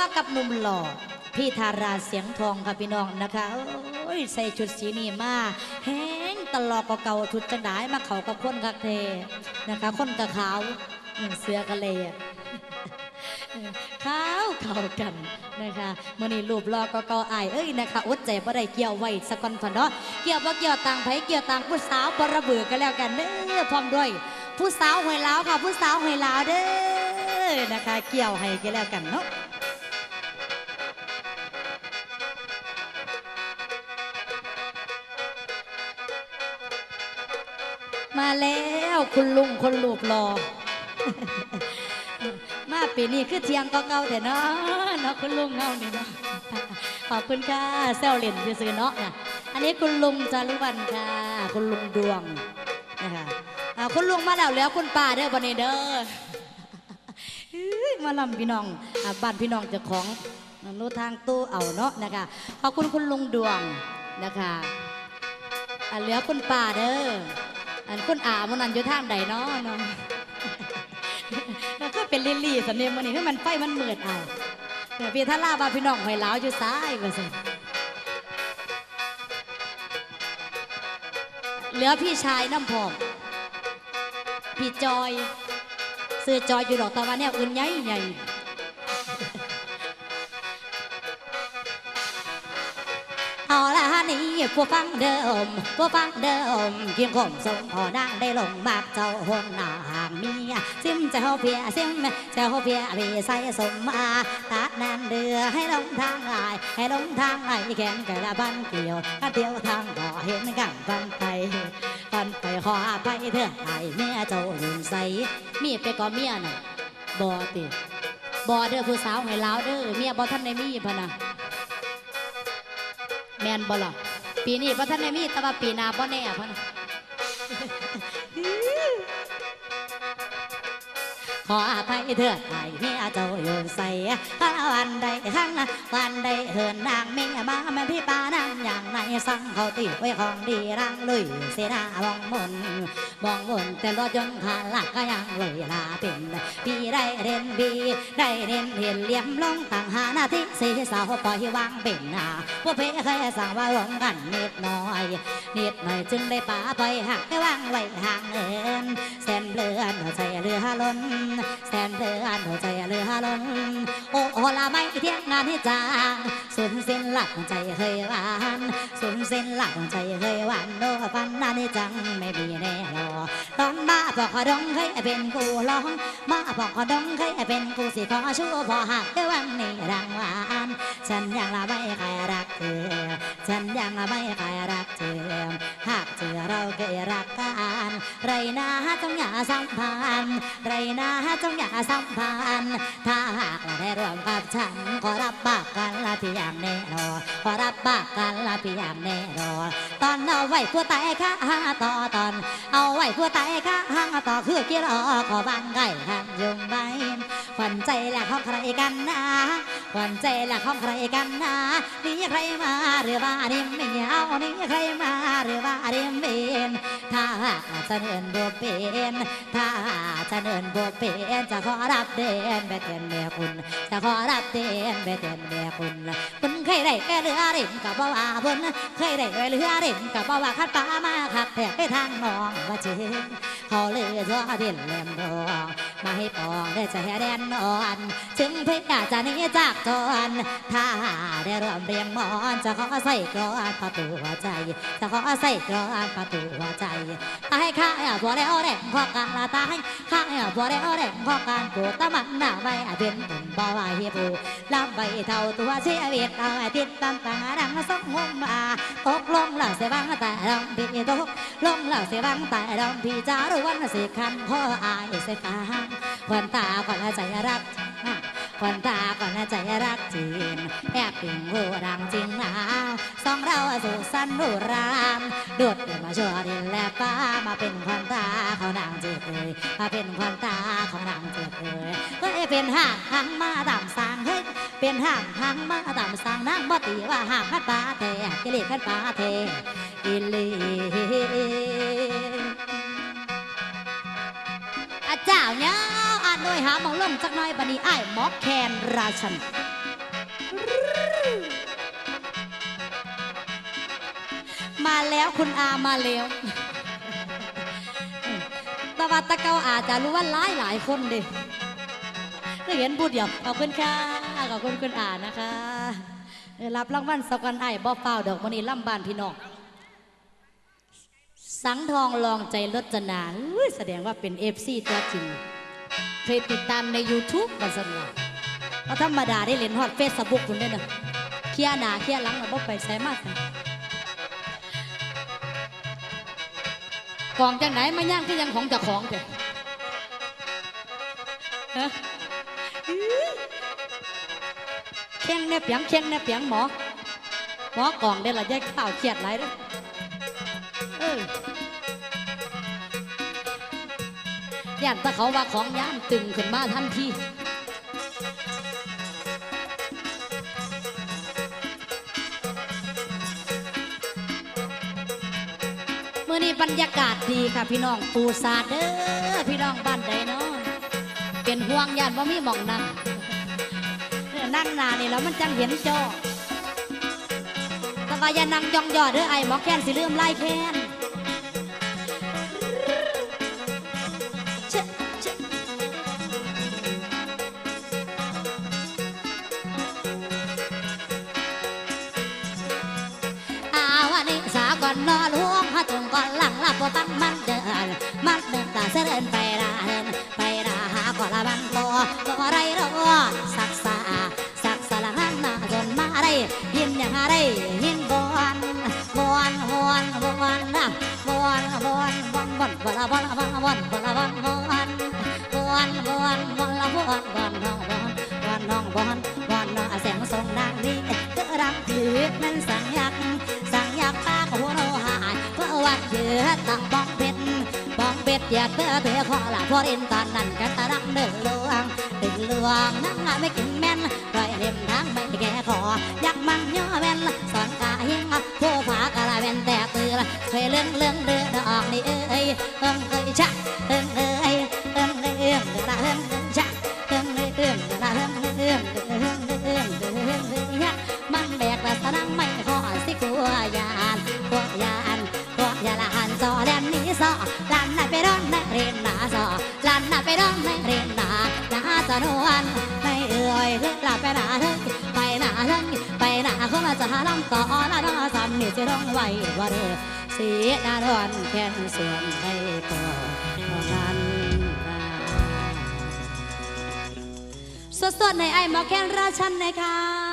มากับหนุ่มหล่อพี่ธาราเสียงทองค่ะพี่น้องนะคะโอ้ยใส่ชุดสีนี้มาแห้งตลอกกว่าเก่าชุดจังไดมาเขากับคนคักเทนะคะ คนกะขาวเสื้อกะเลยอะขาวเข้ากันนะคะมื่อนี้รูปรอก็ก็อายเอ้ยนะคะอดใจบ่ได้เกี่ยวไว้สักคนพอเนาะเกี่ยวบ่เกี่ยวต่างไผเกี่ยวต่างผู้สาวบ่ระเบือกันแล้วกันเด้อพร้อมด้วย ผู้สาวหวยลาวค่ะ ผู้สาวหวยลาวเด้อนะคะ เกี่ยวให้กันแล้วกันเนาะ มาแล้วคุณลุงคนรูปรอ มาปีนี้คือเทียงก็เก่าแต่เนาะเนาะคุณลุงเงานี่เนาะขอบคุณค่ะเซลเลนซื้อเนาะนะอันนี้คุณลุงจารุวรรณค่ะ คุณลุงดวงนะคะคุณลุงมาแล้วแล้วคุณป้าเด้อบันนี้เด้อเอ้ยมาลำพี่น้องอบ้านพี่น้องเจ้าของนู้ทางตู้เอาเนาะนะคะขอบคุณคุณลุงดวงนะคะเหลือคุณป้าเด้อ อันคุณอามันนั่นอยู่ทางใดเนาะเนาะแล้วก็เป็นลิลี่สำเนียงมันนี่ให้มันไฟมันเมืดเอาเดี๋ยวพี่ท่าลาบาพี่น้องหอยหลาวอยู่ซ้ายว่าสิเหลือพี่ชายน้ำพองพี่จอย ซื้อจอยอยู่ดอกตะวันเนี่ยอื่นใหญ่ใหญ่ ผู้ฟังเดิมผู้ฟังเดิมเกียงคมสมพอนางได้ลงมากเจ้าหนนางเมียซิมเจ้าเพียซิมเจ้าเพียวีใส่สมมาตัดนันเดือให้ลงทางลายให้ลงทางไหลแขนกระบันเกี่ยวถ้าเดียวทางบ่เห็นกันฟันไปฟันไปขอไปเถอะไอเมียเจ้าลืมใส่มีไปก็เมียน่ะบ่ติบ่เด้อผู้สาวให้ลาวเด้อเมียบ่ทันได้มีพะนะแมนบ่ล่ะ ปีนี้พระท่านไม่มีแต่ว่าปีหน้าพ่อแน่พ่อนะ ขออภัยเถิดไอ้เมียเจ้าโยนใส่ข้าวันใดข้างวันใดเหินนางเมียมาแม่พี่ปานางอย่างในสั่งเขาตีไว้ของดีรังลุยเสนามองมนมองมนแต่รถยนต์ขาหลักก็ยังเลยลาเป็นปีได้เรียนบีได้เรียนเห็นเหลี่ยมลงต่างหาหน้าที่สีสาวปล่อยวางเป็นหน้าพวกเพเคยสั่งว่าหลงกันนิดหน่อยนิดหน่อยจึงได้ป่าปล่อยหักได้วางไว้ห่างเอินแสนเลือนหัวใจเรือล้นแสนเดือนหัวใจเรือล้นโอ้โอละไม่เที่ยงงานที่จางสุนสิ้นหลักใจเคยหวานสุนสิ้นหลักใจเคยหวานโน้ฟันนานี่จังไม่มีแน่รอตอนมาบอกขอดงเคยเป็นกูร้องมาบอกขอดงเคยเป็นกูสิขอชั่วพอหักแต่วันนี้ดังวา ฉันยังละไม่ใครรักเธอ ฉันยังละไม่ใครรักเธอ หากเจอเราเคยรักกันไรนะจงอย่าสัมพันธ์ไรนะจงอย่าสัมพันธ์ถ้าหากเราได้ร่วมกับฉันขอรับปากกันละพี่อย่างแน่นอนขอรับปากกันละพี่อย่างแน่นอนตอนเอาไว้ผู้ตายข้าต่อตอน เอาไว้ผู้ตายข้าต่อคือกี่รอขอบางไก่ข้างยุงใบขวัญใจและของใครกันนะ ขวัญใจละของใครกันนะนี่ใครมาหรือว่าริมไม่เอานี่ใครมาหรือว่าริมเบนถ้าจะเนินบ่เป็นถ้าจะเนินบ่เป็นจะขอรับเด่นแบเตียนแม่คุณจะขอรับเด่นแบเตียนแม่คุณคุณเคยได้แค่เรือริมกับบ่าวาเพิ่นเคยได้เรือริมกับบ่าวาคัดปลามาขับแทกไปทางหนองว่าเจงเขาเลยทั่วเด่นแหลมดอง มาให้ปองได้ใจแดนนอน ถึงเพี่อาจจะหนี้จากจรถ้าได้ร่วมเรียงหมอนจะขอใส่กรอนประตูหัวใจ จะขอใส่กรอนประตูหัวใจตายข้าอย่าบัวแล้วแดงพอการละตายข้าอย่าบัวแล้วแดงพอการปวดตะมันหน้าใบเป็นตุ่มบ่ไหวปูลำใบเท่าตัวเสียเวียดเอาติดตามต่างดังสองหมมาตกลงแล้วเสียบังแต่ดองพี่ตกลงแล้วเสียบังแต่ดองพี่จารุวันสิคันพ่ออายเสียฟั งวันตาก่อนใจรักควันตาก่อนใจรักจริงแอบปิ่งหูดังจริงนะสองเราสุสันต์หูรามโดดเดินมาชัวดินและฟ้ามาเป็นควันตาของนางเจ็บเลยมาเป็นควันตาของนางเจ็บเลยเฮ้ยเป็นห่างห่างมาตามสางเฮ้ยเป็นห่างห่างมาตามสางนางบ่ตีว่าห่างพัดปลาเทกิเลสพัดปลาเทอิลีอาเจ้าเนี่ย อ่านโดยหาหมองล่มจักหน้อยบันนี้อ้หมอแคนราชันมาแล้วคุณอามาแล้วตะวันตะเกาอาจจะรู้ว่าหลายหลายคนเดิก็เห็นพูดเดียวขอบคุณค่ะขอบคุณคุณอานะคะ รับรางวัลสกันไอ้บ่เฝ้าดอกมันนี้ล่ำบานพี่น้องสังทองลองใจรจนาแสดงว่าเป็นเอฟซีตัวจริง เคยติดตามใน YouTube มาสนว่าเพราะธรรมดาได้เล่นฮอดเฟซบุ๊กคุณได้อนะเคลียร์หน้าเคลียร์หลังเราบ่ไปใส่มากนะกองจังไหนมาย่างคือยังของเจ้าของเถอะฮะอื้อแข้งแนบเปียงแข้งแนบเปียงหมอหมอกองได้อละยายข้าวเครียดไรเด้อเออ ย่านตะเขาว่าของย่ามตึงขึ้นมาทันทีเมื่อนี้บรรยากาศดีค่ะพี่น้องปูซาเด้อพี่น้องบ้านใดเนาะเป็นห่วงยานว่ามีหมองนั่งเนี่ยนั่งนานี่แล้วมันจังเห็นจอแต่ว่าอย่านั่งยองยอดเด้อไอ้หมอแค้นสิลืมไล่แค้น ยินบอนบอนบอนบอนนะบอนบอนบอนบอนบอนลบอนบอนบอนบอนลบอนบอนบอนบอนบอนลบอนบอนน้องบอนบอนน้องบอนบอนน้องแสงทรงดังนี้เกิดรังถือนั้นสั่งยักสั่งยักปากหัวโนหายเพราะว่าเยอะตั้งเพชรบ องเบ็ดอยากเตือเธอขอลาพอเรนตอนนั้นกันตะรังเดินลวงตึงลวงนั่งงานไม่กินแม่นรอยเลียมทางไม่แก่ขออยากมั่งย่อแม่นสอนกา นนี่จะร้องไว้ว่าเด้อเสียดาดอนแค่นส่วนให้พอเท่านั้นสดๆในไอ้หมอแคนราชันนะคะ